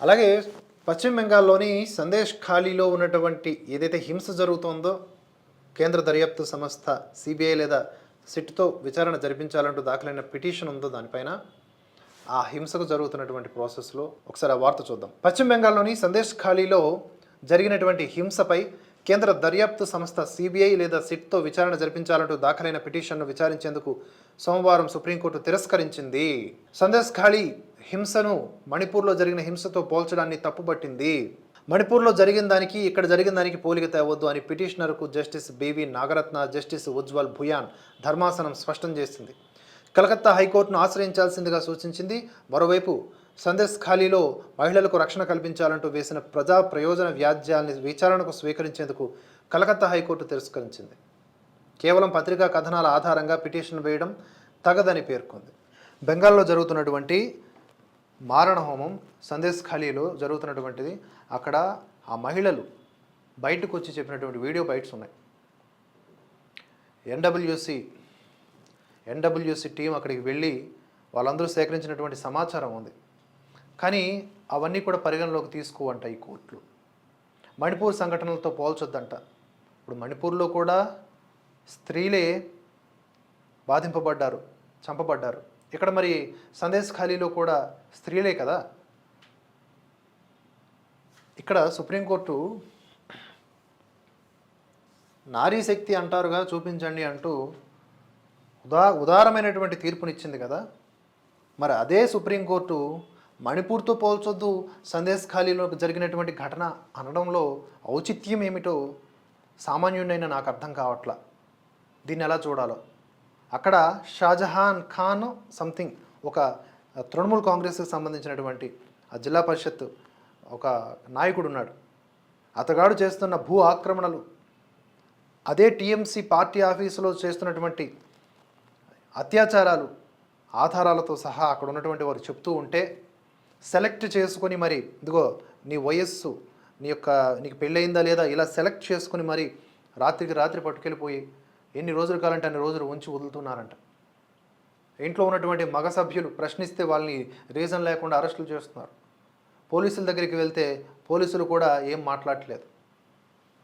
అలాగే పశ్చిమ బెంగాల్లోని సందేశ్ ఖాళీలో ఉన్నటువంటి ఏదైతే హింస జరుగుతోందో కేంద్ర దర్యాప్తు సంస్థ సిబిఐ లేదా సిట్తో విచారణ జరిపించాలంటూ దాఖలైన పిటిషన్ ఉందో దానిపైన ఆ హింసకు జరుగుతున్నటువంటి ప్రాసెస్లో ఒకసారి ఆ వార్త చూద్దాం. పశ్చిమ బెంగాల్లోని సందేశ్ ఖాళీలో జరిగినటువంటి హింసపై కేంద్ర దర్యాప్తు సంస్థ సిబిఐ లేదా సిట్తో విచారణ జరిపించాలంటూ దాఖలైన పిటిషన్ను విచారించేందుకు సోమవారం సుప్రీంకోర్టు తిరస్కరించింది. సందేశ్ ఖాళీ హింసను మణిపూర్లో జరిగిన హింసతో పోల్చడాన్ని తప్పుపట్టింది. మణిపూర్లో జరిగిన దానికి ఇక్కడ జరిగిన దానికి పోలిక తేవద్దు అని పిటిషనర్కు justice B V Nagarathna justice Ujjal Bhuyan ధర్మాసనం స్పష్టం చేసింది. కలకత్తా హైకోర్టును ఆశ్రయించాల్సిందిగా సూచించింది. మరోవైపు సందేశ్ ఖాళీలో మహిళలకు రక్షణ కల్పించాలంటూ వేసిన ప్రజా ప్రయోజన వ్యాజ్యాల్ని విచారణకు స్వీకరించేందుకు కలకత్తా హైకోర్టు తిరస్కరించింది. కేవలం పత్రికా కథనాల ఆధారంగా పిటిషన్ వేయడం తగదని పేర్కొంది. బెంగాల్లో జరుగుతున్నటువంటి మారణ హోమం సందేశ్ ఖాళీలో జరుగుతున్నటువంటిది. అక్కడ ఆ మహిళలు బయటకు వచ్చి చెప్పినటువంటి వీడియో బయట్స్ ఉన్నాయి. ఎన్డబ్ల్యూసి ఎన్డబ్ల్యూసి టీం అక్కడికి వెళ్ళి వాళ్ళందరూ సేకరించినటువంటి సమాచారం ఉంది. కానీ అవన్నీ కూడా పరిగణలోకి తీసుకోవంట ఈ కోర్టులు. మణిపూర్ సంఘటనలతో పోల్చొద్దంట. ఇప్పుడు మణిపూర్లో కూడా స్త్రీలే బాధింపబడ్డారు చంపబడ్డారు. ఇక్కడ మరి సందేశ్ ఖాళీలో కూడా స్త్రీలే కదా? ఇక్కడ సుప్రీంకోర్టు నారీ శక్తి అంటారుగా చూపించండి అంటూ ఉదా ఉదారమైనటువంటి తీర్పునిచ్చింది కదా? మరి అదే సుప్రీంకోర్టు మణిపూర్తో పోల్చొద్దు సందేశ్ ఖాళీలో జరిగినటువంటి ఘటన అనడంలో ఔచిత్యం ఏమిటో సామాన్యుడైన నాకు అర్థం కావట్లా. దీన్ని ఎలా చూడాలో? అక్కడ షాజహాన్ ఖాన్ సంథింగ్ ఒక తృణమూల్ కాంగ్రెస్కి సంబంధించినటువంటి ఆ జిల్లా పరిషత్ ఒక నాయకుడు ఉన్నాడు. అతగాడు చేస్తున్న భూ ఆక్రమణలు అదే టీఎంసీ పార్టీ ఆఫీసులో చేస్తున్నటువంటి అత్యాచారాలు ఆధారాలతో సహా అక్కడ ఉన్నటువంటి వారు చెప్తూ ఉంటే సెలెక్ట్ చేసుకొని మరి ఇదిగో నీ వయస్సు నీ యొక్క నీకు పెళ్ళయిందా లేదా ఇలా సెలెక్ట్ చేసుకొని మరి రాత్రికి రాత్రి పట్టుకెళ్ళిపోయి ఎన్ని రోజులు కావాలంటే అన్ని రోజులు ఉంచి వదులుతున్నారంట. ఇంట్లో ఉన్నటువంటి మగ సభ్యులు ప్రశ్నిస్తే వాళ్ళని రీజన్ లేకుండా అరెస్టులు చేస్తున్నారు. పోలీసుల దగ్గరికి వెళ్తే పోలీసులు కూడా ఏం మాట్లాడట్లేదు.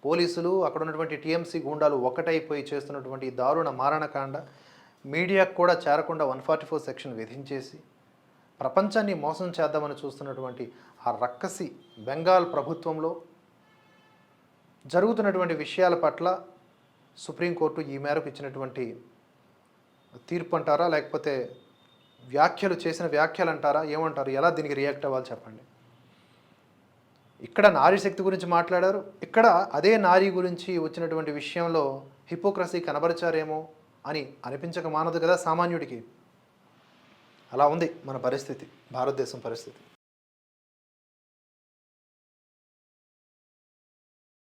పోలీసులు అక్కడ ఉన్నటువంటి టీఎంసీ గూండాలు ఒక్కటైపోయి చేస్తున్నటువంటి ఈ దారుణ మారణకాండ మీడియాకు కూడా చేరకుండా వన్ ఫార్టీ ఫోర్ సెక్షన్ విధించేసి ప్రపంచాన్ని మోసం చేద్దామని చూస్తున్నటువంటి ఆ రక్కసి బెంగాల్ ప్రభుత్వంలో జరుగుతున్నటువంటి విషయాల పట్ల సుప్రీంకోర్టు ఈ మేరకు ఇచ్చినటువంటి తీర్పు అంటారా? లేకపోతే వ్యాఖ్యలు చేసిన వ్యాఖ్యలు అంటారా? ఏమంటారు? ఎలా దీనికి రియాక్ట్ అవ్వాలి చెప్పండి. ఇక్కడ నారీ శక్తి గురించి మాట్లాడారు. ఇక్కడ అదే నారీ గురించి వచ్చినటువంటి విషయంలో హిపోక్రసీ కనబరిచారేమో అని అనిపించక మానదు కదా సామాన్యుడికి. అలా ఉంది మన పరిస్థితి భారతదేశం పరిస్థితి.